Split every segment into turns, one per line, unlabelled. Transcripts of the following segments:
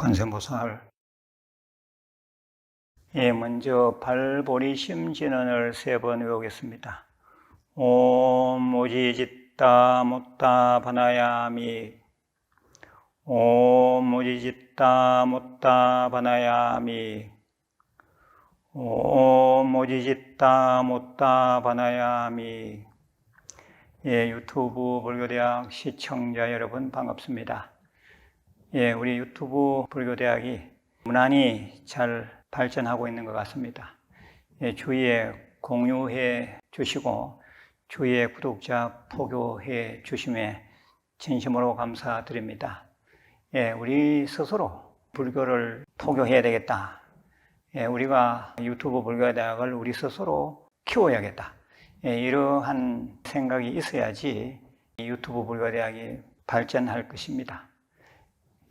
관세음보살 예, 먼저 발보리 심진언을 세 번 외우겠습니다. 옴 오지짓다 못다 바나야미 옴 오지짓다 못다 바나야미 옴 오지짓다 못다 바나야미 예, 유튜브 불교대학 시청자 여러분 반갑습니다. 예, 우리 유튜브 불교대학이 무난히 잘 발전하고 있는 것 같습니다. 예, 주위에 공유해 주시고 주위에 구독자 포교해 주심에 진심으로 감사드립니다. 예, 우리 스스로 불교를 포교해야 되겠다. 예, 우리가 유튜브 불교대학을 우리 스스로 키워야겠다. 예, 이러한 생각이 있어야지 유튜브 불교대학이 발전할 것입니다.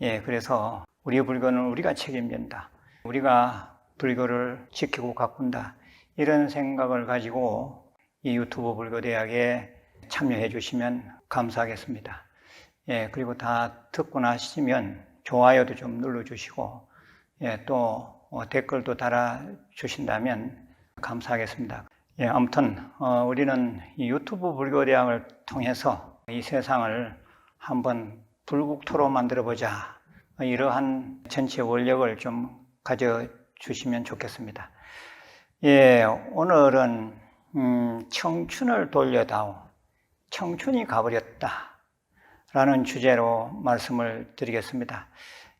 예, 그래서 우리 불교는 우리가 책임진다. 우리가 불교를 지키고 가꾼다. 이런 생각을 가지고 이 유튜브 불교대학에 참여해 주시면 감사하겠습니다. 예, 그리고 다 듣고 나시면 좋아요도 좀 눌러주시고, 예, 또 어, 댓글도 달아주신다면 감사하겠습니다. 예, 아무튼, 어, 우리는 이 유튜브 불교대학을 통해서 이 세상을 한번 불국토로 만들어 보자. 이러한 전체 원력을 좀 가져주시면 좋겠습니다. 예, 오늘은, 음, 청춘을 돌려다오. 청춘이 가버렸다. 라는 주제로 말씀을 드리겠습니다.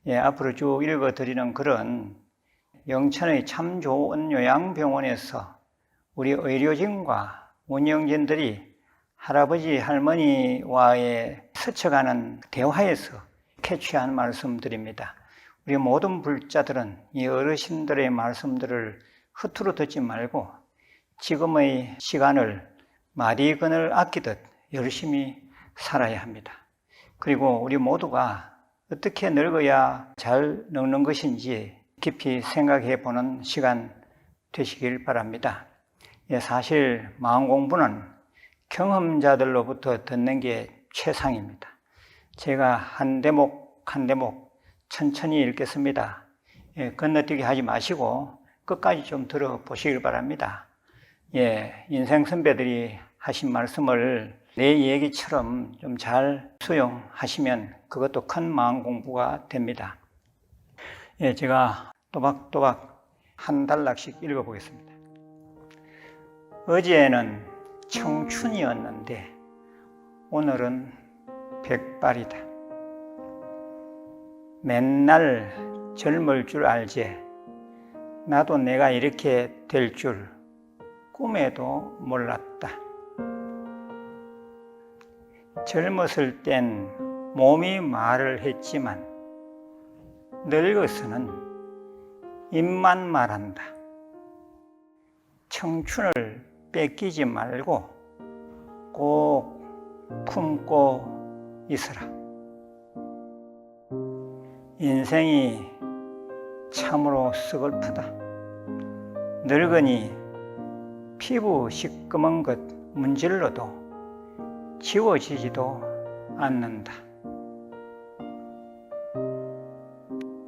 예, 앞으로 쭉 읽어 드리는 글은 영천의 참 좋은 요양병원에서 우리 의료진과 운영진들이 할아버지, 할머니와의 스쳐가는 대화에서 캐치한 말씀드립니다. 우리 모든 불자들은 이 어르신들의 말씀들을 흐트러 듣지 말고 지금의 시간을 마디근을 아끼듯 열심히 살아야 합니다. 그리고 우리 모두가 어떻게 늙어야 잘 늙는 것인지 깊이 생각해 보는 시간 되시길 바랍니다. 예, 사실 마음 공부는 경험자들로부터 듣는 게 최상입니다. 제가 한 대목 한 대목 천천히 읽겠습니다. 예, 건너뛰기 하지 마시고 끝까지 좀 들어보시길 바랍니다. 예, 인생 선배들이 하신 말씀을 내 얘기처럼 좀 잘 수용하시면 그것도 큰 마음 공부가 됩니다. 예, 제가 또박또박 한 단락씩 읽어보겠습니다. 어제는 청춘이었는데 오늘은 백발이다. 맨날 젊을 줄 알지. 나도 내가 이렇게 될 줄 꿈에도 몰랐다. 젊었을 땐 몸이 말을 했지만 늙어서는 입만 말한다. 청춘을 뺏기지 말고 꼭 품고 있으라. 인생이 참으로 서글프다. 늙으니 피부 시꺼먼 것 문질러도 지워지지도 않는다.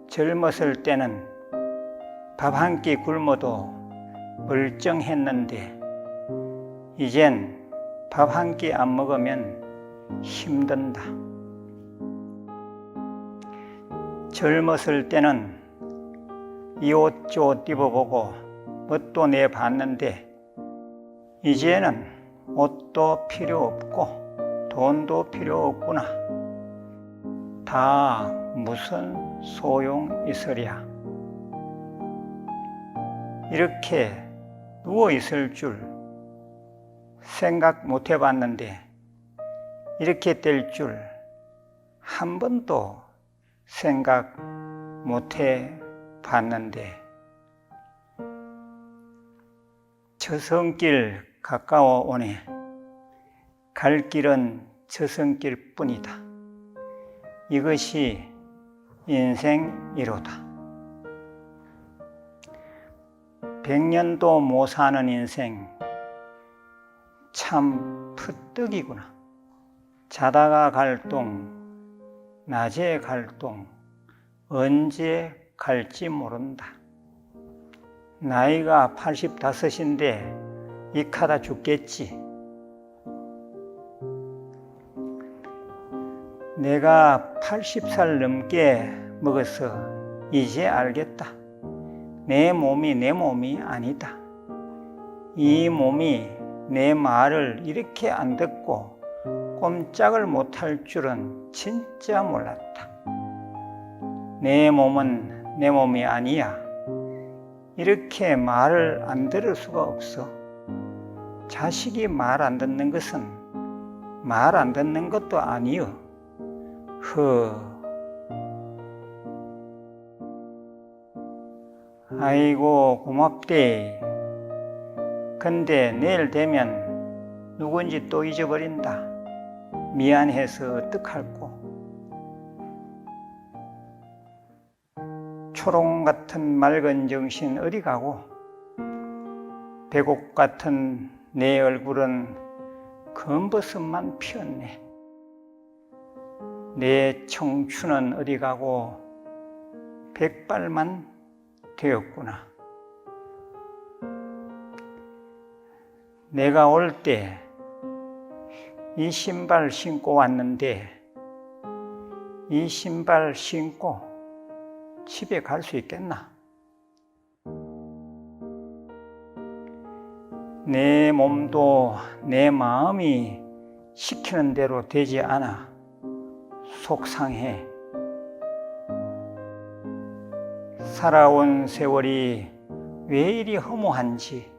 젊었을 때는 밥 한 끼 굶어도 멀쩡했는데 이젠 밥 한 끼 안 먹으면 힘든다. 젊었을 때는 이옷저옷 입어보고 멋도 내봤는데 이제는 옷도 필요 없고 돈도 필요 없구나. 다 무슨 소용 있으랴. 이렇게 누워 있을 줄 생각 못 해봤는데 이렇게 될 줄 한 번도 생각 못 해 봤는데 저성길 가까워 오네. 갈 길은 저성길 뿐이다. 이것이 인생이로다. 백년도 못 사는 인생 참 푸떡이구나. 자다가 갈동, 낮에 갈동, 언제 갈지 모른다. 나이가 85인데 익하다 죽겠지. 내가 80살 넘게 먹어서 이제 알겠다. 내 몸이 내 몸이 아니다. 이 몸이 내 말을 이렇게 안 듣고 꼼짝을 못할 줄은 진짜 몰랐다. 내 몸은 내 몸이 아니야. 이렇게 말을 안 들을 수가 없어. 자식이 말 안 듣는 것은 말 안 듣는 것도 아니여. 흐. 아이고, 고맙대. 근데 내일 되면 누군지 또 잊어버린다. 미안해서 어떡할꼬. 초롱 같은 맑은 정신 어디 가고 배곡 같은 내 얼굴은 검버섯만 피었네. 내 청춘은 어디 가고 백발만 되었구나. 내가 올 때 이 신발 신고 왔는데 이 신발 신고 집에 갈 수 있겠나? 내 몸도 내 마음이 시키는 대로 되지 않아 속상해. 살아온 세월이 왜 이리 허무한지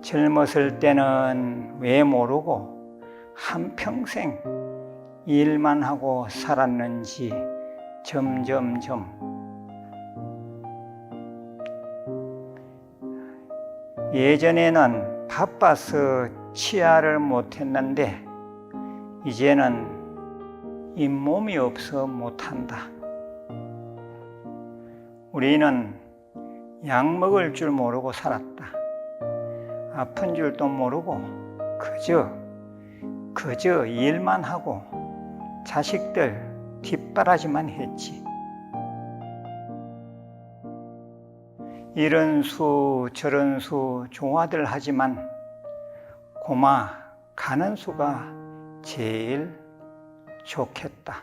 젊었을 때는 왜 모르고 한평생 일만 하고 살았는지 점점점 예전에는 바빠서 치아를 못했는데 이제는 잇몸이 없어 못한다. 우리는 약 먹을 줄 모르고 살았다. 아픈 줄도 모르고 그저 그저 일만 하고 자식들 뒷바라지만 했지. 이런 수 저런 수 종화들 하지만 고마 가는 수가 제일 좋겠다.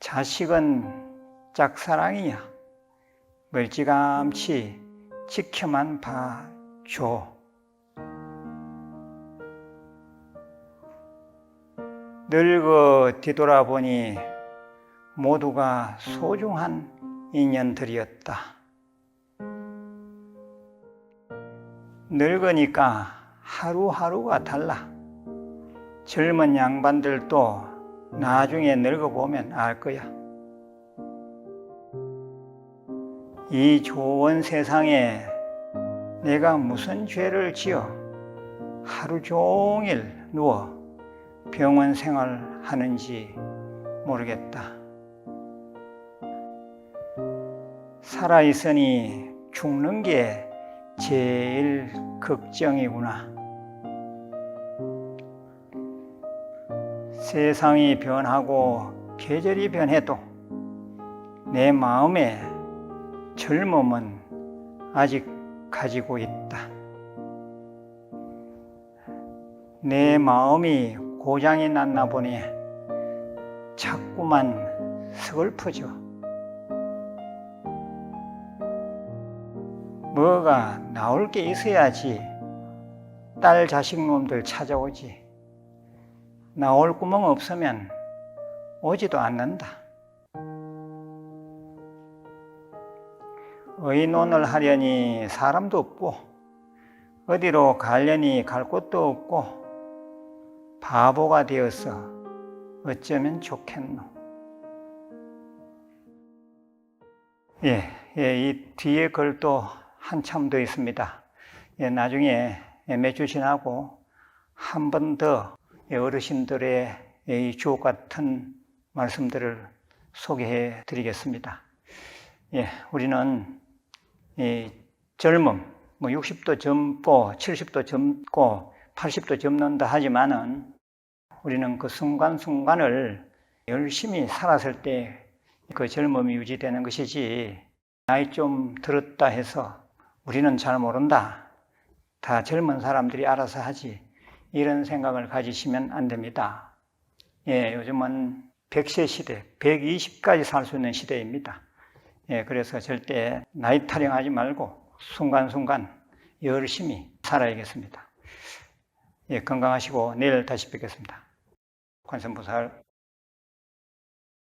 자식은 짝사랑이야. 멀찌감치 지켜만 봐줘. 늙어 뒤돌아보니 모두가 소중한 인연들이었다. 늙으니까 하루하루가 달라. 젊은 양반들도 나중에 늙어보면 알 거야. 이 좋은 세상에 내가 무슨 죄를 지어 하루 종일 누워 병원 생활 하는지 모르겠다. 살아있으니 죽는 게 제일 걱정이구나. 세상이 변하고 계절이 변해도 내 마음에 젊음은 아직 가지고 있다. 내 마음이 고장이 났나 보니 자꾸만 서글퍼져. 뭐가 나올 게 있어야지 딸 자식 놈들 찾아오지. 나올 구멍 없으면 오지도 않는다. 의논을 하려니 사람도 없고 어디로 가려니 갈 곳도 없고 바보가 되어서 어쩌면 좋겠노. 예, 예, 이 뒤에 글도 한참 더 있습니다. 예, 나중에 몇주 지나고 한 번 더 어르신들의 이 주옥 같은 말씀들을 소개해 드리겠습니다. 예, 우리는 이 젊음, 뭐 60도 젊고 70도 젊고 80도 젊는다 하지만은 우리는 그 순간순간을 열심히 살았을 때 그 젊음이 유지되는 것이지 나이 좀 들었다 해서 우리는 잘 모른다. 다 젊은 사람들이 알아서 하지. 이런 생각을 가지시면 안 됩니다. 예, 요즘은 100세 시대, 120까지 살 수 있는 시대입니다. 예, 그래서 절대 나이 타령하지 말고 순간순간 열심히 살아야겠습니다. 예, 건강하시고 내일 다시 뵙겠습니다. 관세음보살